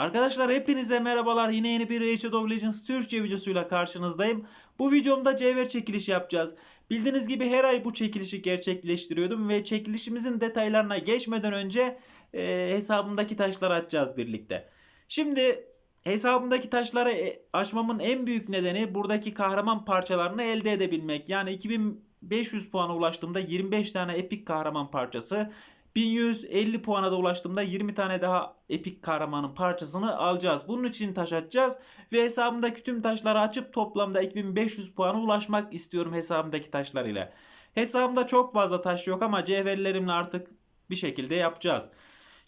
Arkadaşlar hepinize merhabalar. Yine yeni bir Age of Legends Türkçe videosuyla karşınızdayım. Bu videomda cevher çekilişi yapacağız. Bildiğiniz gibi her ay bu çekilişi gerçekleştiriyordum ve çekilişimizin detaylarına geçmeden önce e, hesabımdaki taşları açacağız birlikte. Şimdi hesabımdaki taşları e, açmamın en büyük nedeni buradaki kahraman parçalarını elde edebilmek. Yani 2500 puana ulaştığımda 25 tane epik kahraman parçası 1150 puana da ulaştığımda 20 tane daha epik kahramanın parçasını alacağız. Bunun için taş atacağız ve hesabımdaki tüm taşları açıp toplamda 2500 puana ulaşmak istiyorum hesabımdaki taşlar ile. Hesabımda çok fazla taş yok ama cevherlerimle artık bir şekilde yapacağız.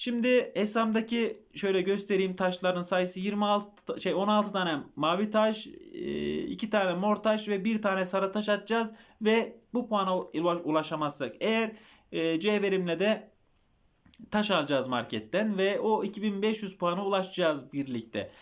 Şimdi hesabımdaki şöyle göstereyim taşların sayısı 26 şey 16 tane mavi taş, 2 tane mor taş ve 1 tane sarı taş atacağız ve bu puana ula- ulaşamazsak eğer e, cevherimle de taş alacağız marketten ve o 2500 puana ulaşacağız birlikte.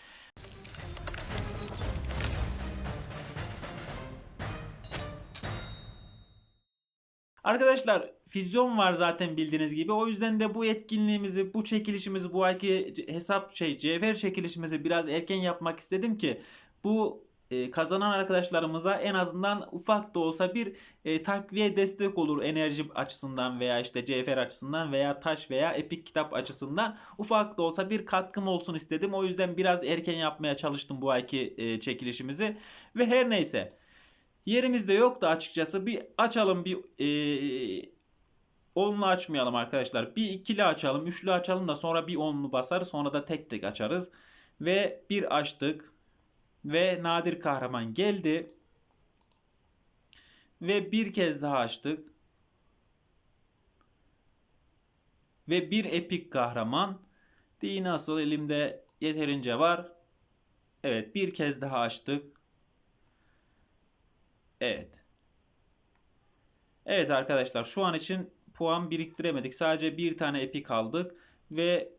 Arkadaşlar füzyon var zaten bildiğiniz gibi. O yüzden de bu etkinliğimizi, bu çekilişimizi, bu ayki hesap şey cevher çekilişimizi biraz erken yapmak istedim ki bu e, kazanan arkadaşlarımıza en azından ufak da olsa bir e, takviye destek olur enerji açısından veya işte cevher açısından veya taş veya epik kitap açısından ufak da olsa bir katkım olsun istedim. O yüzden biraz erken yapmaya çalıştım bu ayki e, çekilişimizi ve her neyse. Yerimizde yoktu açıkçası. Bir açalım bir e, onlu açmayalım arkadaşlar. Bir ikili açalım, üçlü açalım da sonra bir onlu basar, sonra da tek tek açarız. Ve bir açtık. Ve nadir kahraman geldi. Ve bir kez daha açtık. Ve bir epik kahraman. Değil nasıl elimde yeterince var. Evet bir kez daha açtık. Evet. Evet arkadaşlar şu an için puan biriktiremedik. Sadece bir tane epik aldık. Ve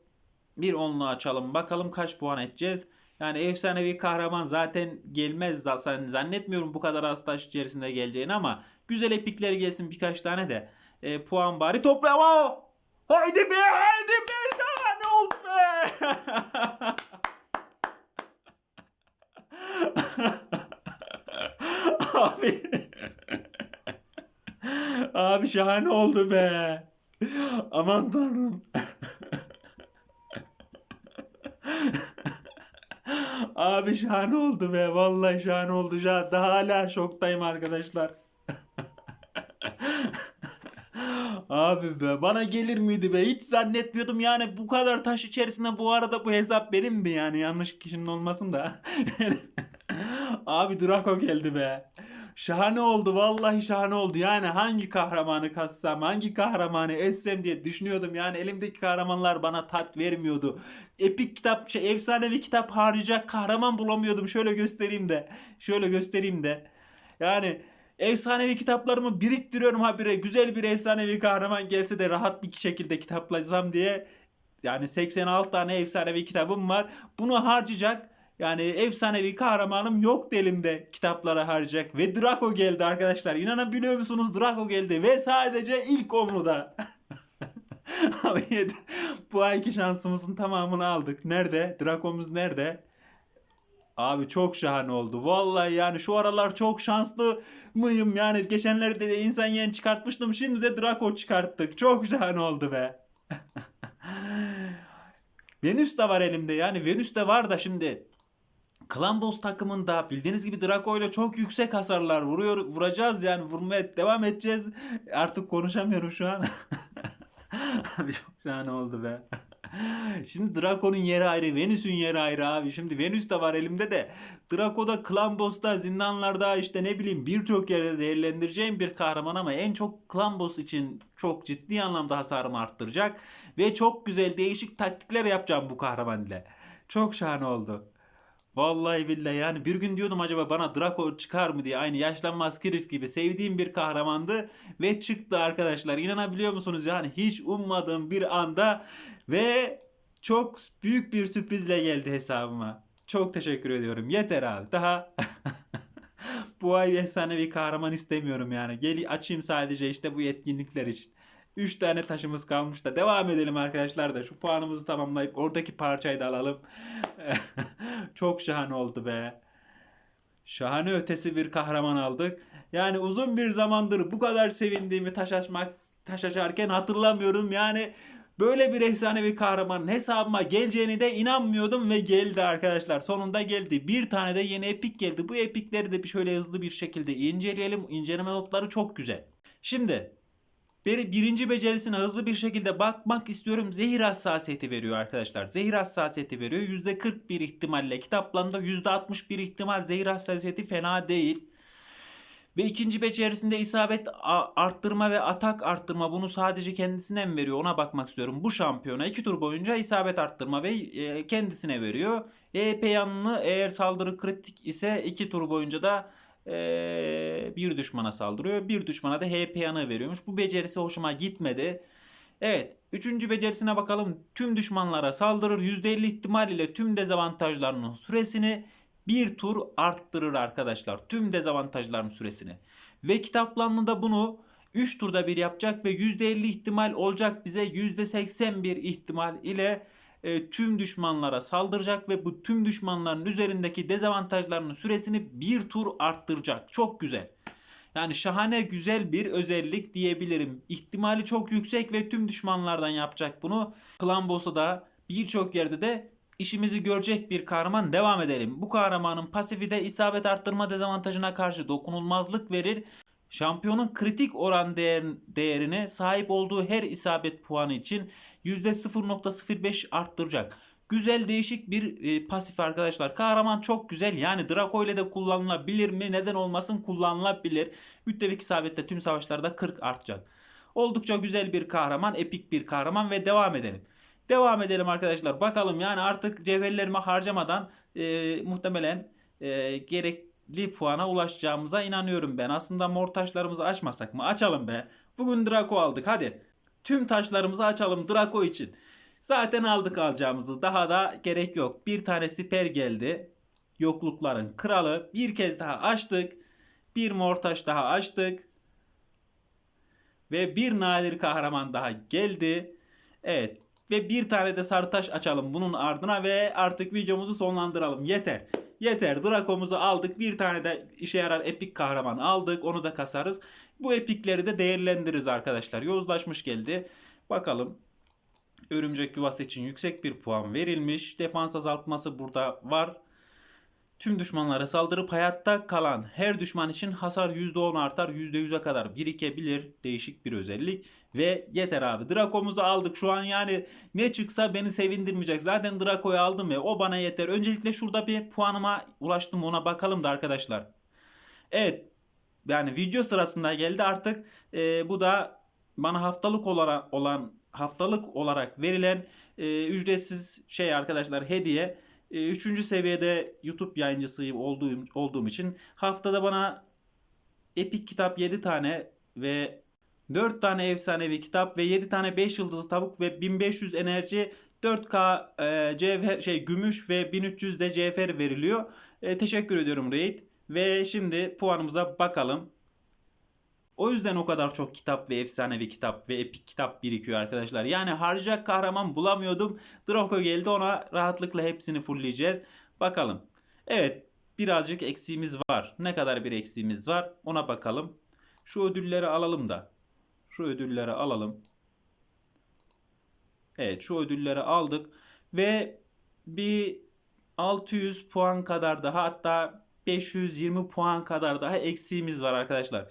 bir onlu açalım. Bakalım kaç puan edeceğiz. Yani efsanevi kahraman zaten gelmez. Zaten zannetmiyorum bu kadar az taş içerisinde geleceğini ama güzel epikler gelsin birkaç tane de. E, puan bari toplayalım. Haydi be haydi be şahane oldu be. Abi. Abi şahane oldu be. Aman tanrım. Abi şahane oldu be. Vallahi şahane oldu. Şu an daha hala şoktayım arkadaşlar. Abi be bana gelir miydi be hiç zannetmiyordum yani bu kadar taş içerisinde bu arada bu hesap benim mi yani yanlış kişinin olmasın da. Abi Draco geldi be. Şahane oldu vallahi şahane oldu. Yani hangi kahramanı kassam hangi kahramanı etsem diye düşünüyordum. Yani elimdeki kahramanlar bana tat vermiyordu. Epik kitap şey efsanevi kitap harcayacak kahraman bulamıyordum. Şöyle göstereyim de şöyle göstereyim de. Yani efsanevi kitaplarımı biriktiriyorum habire. Güzel bir efsanevi kahraman gelse de rahat bir şekilde kitaplasam diye. Yani 86 tane efsanevi kitabım var. Bunu harcayacak yani efsanevi kahramanım yok elimde kitaplara harcayacak. Ve Draco geldi arkadaşlar. İnanabiliyor musunuz? Draco geldi. Ve sadece ilk omruda. Abi bu ayki şansımızın tamamını aldık. Nerede? Draco'muz nerede? Abi çok şahane oldu. Vallahi yani şu aralar çok şanslı mıyım? Yani geçenlerde de insan yen çıkartmıştım. Şimdi de Draco çıkarttık. Çok şahane oldu be. Venüs de var elimde. Yani Venüs de var da şimdi Klambos takımında bildiğiniz gibi Draco ile çok yüksek hasarlar vuruyor vuracağız yani vurmaya devam edeceğiz. Artık konuşamıyorum şu an. abi çok şahane oldu be. Şimdi Draco'nun yeri ayrı, Venüs'ün yeri ayrı abi. Şimdi Venüs de var elimde de. Draco'da, Klambos'ta, zindanlarda işte ne bileyim birçok yerde değerlendireceğim bir kahraman ama en çok Klambos için çok ciddi anlamda hasarımı arttıracak. Ve çok güzel değişik taktikler yapacağım bu kahraman ile. Çok şahane oldu. Vallahi billahi yani bir gün diyordum acaba bana Draco çıkar mı diye aynı yaşlanmaz Kiris gibi sevdiğim bir kahramandı ve çıktı arkadaşlar inanabiliyor musunuz yani hiç ummadığım bir anda ve çok büyük bir sürprizle geldi hesabıma. Çok teşekkür ediyorum yeter abi daha bu ay efsanevi kahraman istemiyorum yani gel açayım sadece işte bu yetkinlikler için. 3 tane taşımız kalmış da devam edelim arkadaşlar da şu puanımızı tamamlayıp oradaki parçayı da alalım. Çok şahane oldu be. Şahane ötesi bir kahraman aldık. Yani uzun bir zamandır bu kadar sevindiğimi taş açmak taş açarken hatırlamıyorum. Yani böyle bir efsanevi kahramanın hesabıma geleceğini de inanmıyordum ve geldi arkadaşlar. Sonunda geldi. Bir tane de yeni epik geldi. Bu epikleri de bir şöyle hızlı bir şekilde inceleyelim. İnceleme notları çok güzel. Şimdi bir, birinci becerisine hızlı bir şekilde bakmak istiyorum. Zehir hassasiyeti veriyor arkadaşlar. Zehir hassasiyeti veriyor. %41 ihtimalle kitaplarında %61 ihtimal zehir hassasiyeti fena değil. Ve ikinci becerisinde isabet arttırma ve atak arttırma bunu sadece kendisine mi veriyor ona bakmak istiyorum. Bu şampiyona iki tur boyunca isabet arttırma ve e, kendisine veriyor. EP yanını eğer saldırı kritik ise iki tur boyunca da bir düşmana saldırıyor. Bir düşmana da HP yanı veriyormuş. Bu becerisi hoşuma gitmedi. Evet. Üçüncü becerisine bakalım. Tüm düşmanlara saldırır. %50 ihtimal ile tüm dezavantajlarının süresini bir tur arttırır arkadaşlar. Tüm dezavantajların süresini. Ve kitaplarında bunu 3 turda bir yapacak ve %50 ihtimal olacak bize %81 ihtimal ile e, tüm düşmanlara saldıracak ve bu tüm düşmanların üzerindeki dezavantajlarının süresini bir tur arttıracak. Çok güzel. Yani şahane güzel bir özellik diyebilirim. İhtimali çok yüksek ve tüm düşmanlardan yapacak bunu. Klan Boss'u da birçok yerde de işimizi görecek bir kahraman devam edelim. Bu kahramanın pasifi de isabet arttırma dezavantajına karşı dokunulmazlık verir. Şampiyonun kritik oran değer, değerine sahip olduğu her isabet puanı için %0.05 arttıracak. Güzel değişik bir e, pasif arkadaşlar. Kahraman çok güzel. Yani Draco ile de kullanılabilir mi? Neden olmasın kullanılabilir. Müttefik isabette tüm savaşlarda 40 artacak. Oldukça güzel bir kahraman. Epik bir kahraman ve devam edelim. Devam edelim arkadaşlar. Bakalım yani artık cevherlerimi harcamadan e, muhtemelen e, gerekli puana ulaşacağımıza inanıyorum ben. Aslında mor taşlarımızı açmasak mı? Açalım be. Bugün Draco aldık hadi. Tüm taşlarımızı açalım Draco için. Zaten aldık alacağımızı. Daha da gerek yok. Bir tane siper geldi. Yoklukların kralı. Bir kez daha açtık. Bir mor taş daha açtık. Ve bir nadir kahraman daha geldi. Evet. Ve bir tane de sarı taş açalım bunun ardına ve artık videomuzu sonlandıralım. Yeter. Yeter. Drako'muzu aldık. Bir tane de işe yarar epik kahraman aldık. Onu da kasarız. Bu epikleri de değerlendiririz arkadaşlar. Yozlaşmış geldi. Bakalım. Örümcek yuvası için yüksek bir puan verilmiş. Defans azaltması burada var. Tüm düşmanlara saldırıp hayatta kalan her düşman için hasar %10 artar %100'e kadar birikebilir. Değişik bir özellik. Ve yeter abi. Draco'muzu aldık. Şu an yani ne çıksa beni sevindirmeyecek. Zaten Draco'yu aldım ve o bana yeter. Öncelikle şurada bir puanıma ulaştım ona bakalım da arkadaşlar. Evet. Yani video sırasında geldi artık. e, bu da bana haftalık olarak olan haftalık olarak verilen e, ücretsiz şey arkadaşlar hediye. E, üçüncü seviyede YouTube yayıncısıyım olduğum, olduğum için haftada bana Epic kitap 7 tane ve 4 tane efsanevi kitap ve 7 tane 5 yıldızlı tavuk ve 1500 enerji 4K e, cevher şey gümüş ve 1300 de cevher veriliyor. E, teşekkür ediyorum Raid. Ve şimdi puanımıza bakalım. O yüzden o kadar çok kitap ve efsanevi kitap ve epik kitap birikiyor arkadaşlar. Yani harcayacak kahraman bulamıyordum. Draco geldi ona rahatlıkla hepsini fullleyeceğiz. Bakalım. Evet birazcık eksiğimiz var. Ne kadar bir eksiğimiz var ona bakalım. Şu ödülleri alalım da. Şu ödülleri alalım. Evet şu ödülleri aldık. Ve bir 600 puan kadar daha hatta 520 puan kadar daha eksiğimiz var arkadaşlar.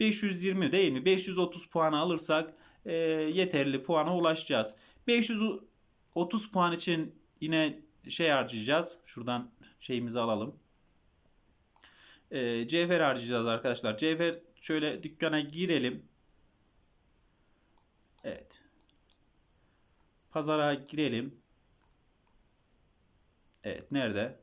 520 değil mi? 530 puan alırsak e, yeterli puana ulaşacağız. 530 puan için yine şey harcayacağız. Şuradan şeyimizi alalım. E, cevher harcayacağız arkadaşlar. Cevher şöyle dükkana girelim. Evet. Pazara girelim. Evet nerede?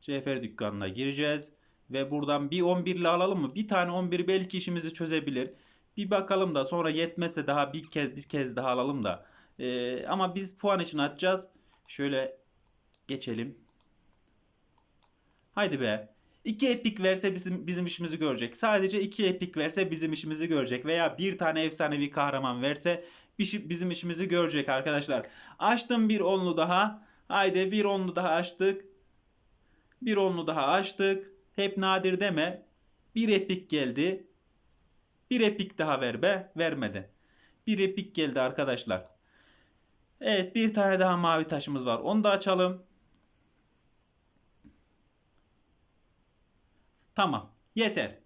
Cevher dükkanına gireceğiz. Ve buradan bir 11'li alalım mı? Bir tane 11 belki işimizi çözebilir. Bir bakalım da sonra yetmezse daha bir kez bir kez daha alalım da. Ee, ama biz puan için atacağız. Şöyle geçelim. Haydi be. 2 epik verse bizim bizim işimizi görecek. Sadece 2 epik verse bizim işimizi görecek veya bir tane efsanevi kahraman verse bizim işimizi görecek arkadaşlar. Açtım bir onlu daha. Haydi bir onlu daha açtık. Bir onlu daha açtık. Hep nadir deme. Bir epik geldi. Bir epik daha ver be. Vermedi. Bir epik geldi arkadaşlar. Evet bir tane daha mavi taşımız var. Onu da açalım. Tamam. Yeter.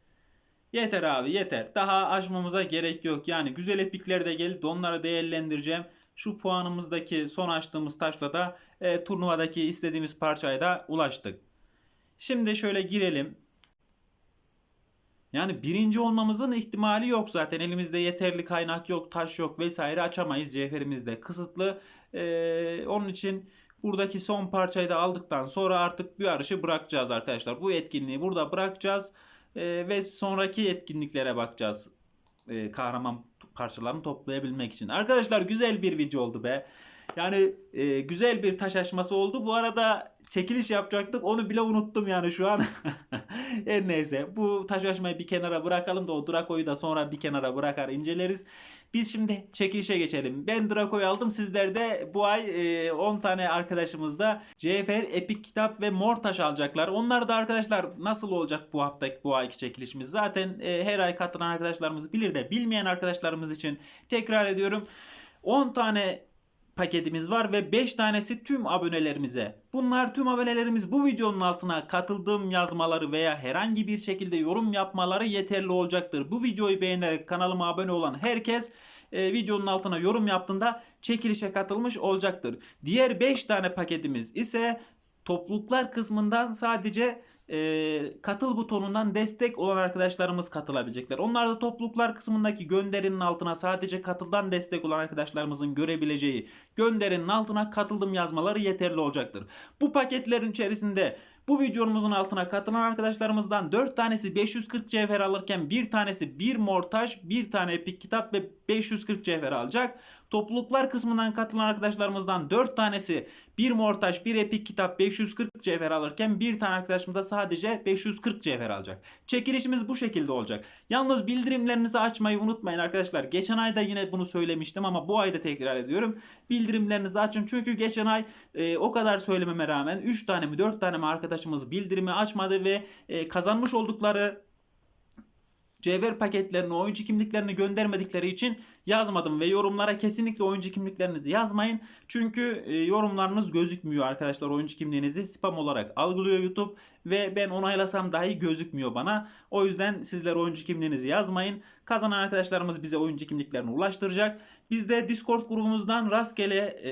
Yeter abi yeter. Daha açmamıza gerek yok. Yani güzel epikler de geldi. Onları değerlendireceğim. Şu puanımızdaki son açtığımız taşla da e, turnuvadaki istediğimiz parçaya da ulaştık. Şimdi şöyle girelim. Yani birinci olmamızın ihtimali yok zaten. Elimizde yeterli kaynak yok, taş yok vesaire açamayız. Cevherimiz de kısıtlı. Ee, onun için buradaki son parçayı da aldıktan sonra artık bir yarışı bırakacağız arkadaşlar. Bu etkinliği burada bırakacağız. Ee, ve sonraki etkinliklere bakacağız. Ee, kahraman parçalarını toplayabilmek için. Arkadaşlar güzel bir video oldu be. Yani e, güzel bir taş aşması oldu. Bu arada çekiliş yapacaktık. Onu bile unuttum yani şu an. Her neyse. Bu taş aşmayı bir kenara bırakalım da o Draco'yu da sonra bir kenara bırakar inceleriz. Biz şimdi çekilişe geçelim. Ben Draco'yu aldım. Sizler de bu ay e, 10 tane arkadaşımız da CFR Epic Kitap ve Mor Taş alacaklar. Onlar da arkadaşlar nasıl olacak bu haftaki bu ayki çekilişimiz? Zaten e, her ay katılan arkadaşlarımız bilir de bilmeyen arkadaşlarımız için tekrar ediyorum. 10 tane paketimiz var ve 5 tanesi tüm abonelerimize. Bunlar tüm abonelerimiz bu videonun altına katıldığım yazmaları veya herhangi bir şekilde yorum yapmaları yeterli olacaktır. Bu videoyu beğenerek kanalıma abone olan herkes e, videonun altına yorum yaptığında çekilişe katılmış olacaktır. Diğer 5 tane paketimiz ise topluluklar kısmından sadece e, katıl butonundan destek olan arkadaşlarımız katılabilecekler. Onlar da topluluklar kısmındaki gönderinin altına sadece katıldan destek olan arkadaşlarımızın görebileceği gönderinin altına katıldım yazmaları yeterli olacaktır. Bu paketlerin içerisinde bu videomuzun altına katılan arkadaşlarımızdan 4 tanesi 540 cevher alırken bir tanesi bir mortaj, bir tane epik kitap ve 540 cevher alacak. Topluluklar kısmından katılan arkadaşlarımızdan 4 tanesi bir mortaj, bir epik kitap 540 cevher alırken bir tane arkadaşımız da sadece 540 cevher alacak. Çekilişimiz bu şekilde olacak. Yalnız bildirimlerinizi açmayı unutmayın arkadaşlar. Geçen ayda yine bunu söylemiştim ama bu ayda tekrar ediyorum. Bildirimlerinizi açın çünkü geçen ay e, o kadar söylememe rağmen 3 tane mi 4 tane mi arkadaşımız bildirimi açmadı ve e, kazanmış oldukları cevher paketlerini, oyuncu kimliklerini göndermedikleri için yazmadım ve yorumlara kesinlikle oyuncu kimliklerinizi yazmayın. Çünkü e, yorumlarınız gözükmüyor arkadaşlar. Oyuncu kimliğinizi spam olarak algılıyor YouTube ve ben onaylasam dahi gözükmüyor bana. O yüzden sizler oyuncu kimliğinizi yazmayın. Kazanan arkadaşlarımız bize oyuncu kimliklerini ulaştıracak. Biz de Discord grubumuzdan rastgele e,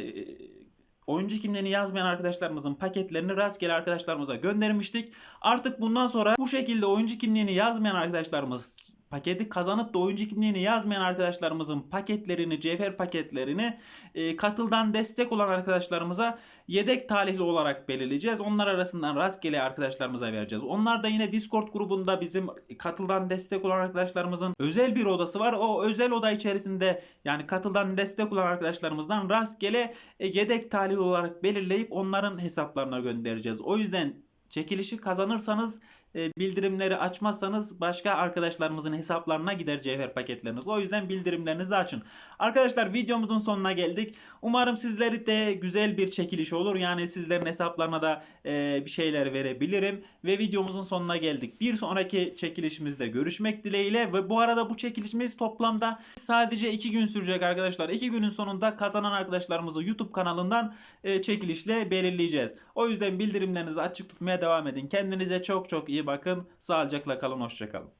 oyuncu kimliğini yazmayan arkadaşlarımızın paketlerini rastgele arkadaşlarımıza göndermiştik. Artık bundan sonra bu şekilde oyuncu kimliğini yazmayan arkadaşlarımız paketi kazanıp da oyuncu kimliğini yazmayan arkadaşlarımızın paketlerini, cevher paketlerini e, katıldan destek olan arkadaşlarımıza yedek talihli olarak belirleyeceğiz. Onlar arasından rastgele arkadaşlarımıza vereceğiz. Onlar da yine Discord grubunda bizim katıldan destek olan arkadaşlarımızın özel bir odası var. O özel oda içerisinde yani katıldan destek olan arkadaşlarımızdan rastgele e, yedek talihli olarak belirleyip onların hesaplarına göndereceğiz. O yüzden çekilişi kazanırsanız bildirimleri açmazsanız başka arkadaşlarımızın hesaplarına gider cevher paketleriniz. O yüzden bildirimlerinizi açın. Arkadaşlar videomuzun sonuna geldik. Umarım sizleri de güzel bir çekiliş olur. Yani sizlerin hesaplarına da e, bir şeyler verebilirim. Ve videomuzun sonuna geldik. Bir sonraki çekilişimizde görüşmek dileğiyle. Ve bu arada bu çekilişimiz toplamda sadece 2 gün sürecek arkadaşlar. 2 günün sonunda kazanan arkadaşlarımızı YouTube kanalından e, çekilişle belirleyeceğiz. O yüzden bildirimlerinizi açık tutmaya devam edin. Kendinize çok çok iyi bakın. Sağlıcakla kalın. Hoşçakalın.